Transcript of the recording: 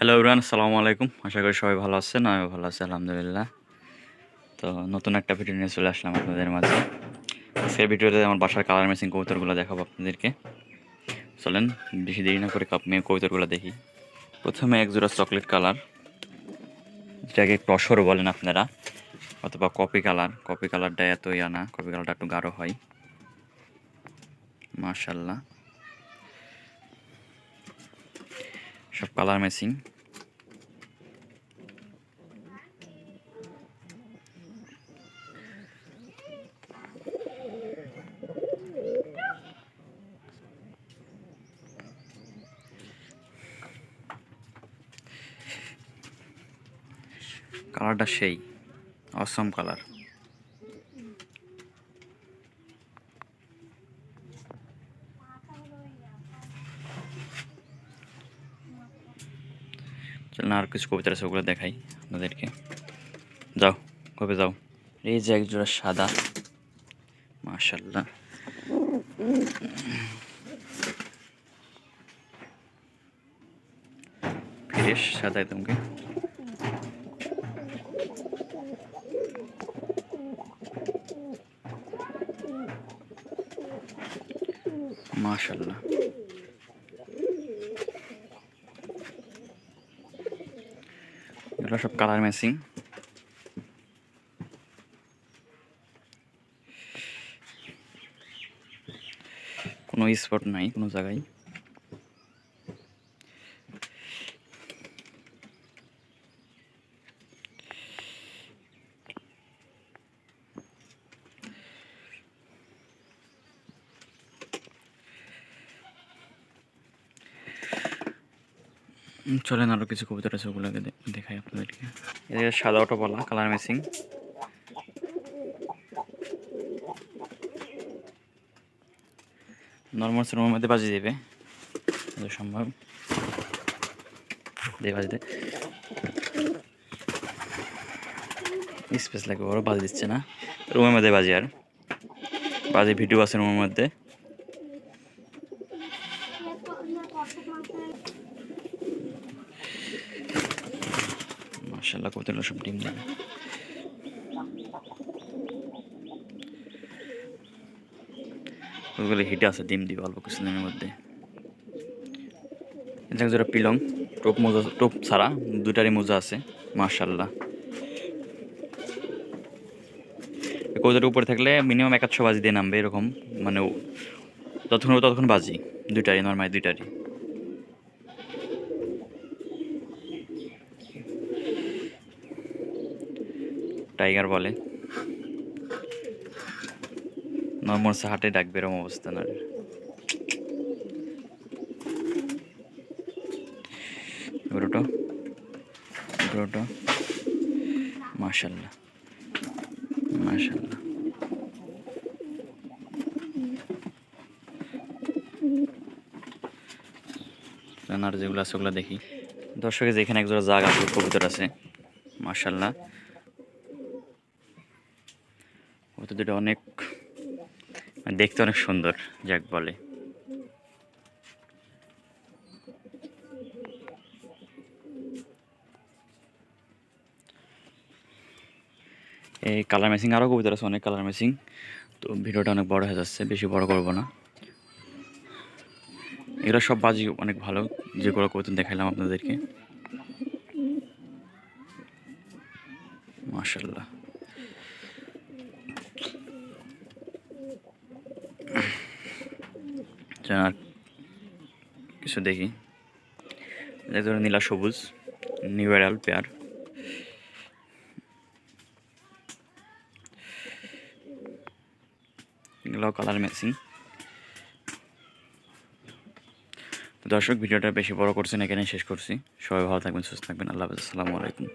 Hello Imran আসসালামু আলাইকুম আশা করি সবাই ভালো আছেন, আমিও ভালো আছি, আলহামদুলিল্লাহ। তো নতুন একটা ভিডিও নিয়ে চলে আসলাম আপনাদের মাঝে। সেই ভিডিওতে আমার বাসার কালার মেশিন কবুতরগুলো দেখাবো আপনাদেরকে। চলেন, বেশি দেরি না করে কাপ মেয়ে কবুতরগুলো দেখি। প্রথমে এক জোড়া চকলেট কালার যেটাকে টসর বলেন আপনারা, অথবা কপি কালার কপি কালারটা এত ইয়া না কপি কালারটা একটু গাঢ় হয়। মাশাল্লাহ সব কালার ম্যাচিং কালারটা সেই অসম কালার চলুন আর কিছু কবিতা আছে ওগুলো দেখাই আপনাদেরকে। যাও, কবে যাও? এই যে একজোড়া সাদা। মাশাল্লাহ ফ্রেশ সাদা একদমকে। মাশাল্লাহ এগুলো সব কালার ম্যাচিং। কোনো স্পট নাই কোনো জায়গায়। চলেন আরও কিছু কবিতা আছে ওগুলোকে দেখাই আপনাদেরকে। এদিকে সাদা অটো বলা কালার ম্যাচিং। নর্মাল সিনেমার মধ্যে বাজিয়ে দেবে। সম্ভব। দিয়ে বাজতে স্পেস লাগবে ওরা বাজি দিচ্ছে না। রুমের মধ্যে বাজি আর। বাজি ভিডিও আছে রুমের মধ্যে। মার্শাল্লাহ কবুতরগুলো সব ডিম দেবে ওগুলো হিটে আছে, ডিম দিবে অল্প কিছুদিনের মধ্যে। এটা যারা পিলং, টোপ মোজা, টোপ ছাড়া দুটারই মোজা আছে মার্শাল্লাহ কবুতরের উপরে থাকলে মিনিমাম এক আধশো বাজি দিয়ে নামবে এরকম মানে যতক্ষণ ততক্ষণ বাজি, দুইটারই নর্মালি দুইটারই। টাইগার বলে। নর্মাল হাটে ডাকবে এরকম অবস্থা না। আর যেগুলো আছে ওগুলো দেখি। দর্শকের যেখানে একজোড়া জাগ আছে, কবুতর আছে, মাশাল্লাহ। কবুতর দুটো অনেক মানে দেখতে অনেক সুন্দর, যাক বলে। এই কালার ম্যাচিং আরও কবিতা আছে, অনেক কালার ম্যাচিং। তো ভিডিওটা অনেক বড় হয়ে যাচ্ছে, বেশি বড় করব না। এগুলো সব বাজি, অনেক ভালো যেগুলো কবিতা দেখাইলাম আপনাদেরকে। মাশাল্লাহ আর কিছু দেখি। ধরো নীলা সবুজ, নিউ এরাল পেয়ার। এগুলো কালার ম্যাচিং দর্শক, ভিডিওটা বেশি বড় করছেন এখানে শেষ করছি। সবাই ভালো থাকবেন, সুস্থ থাকবেন। আল্লাহ হাফেজ, আসসালামু আলাইকুম।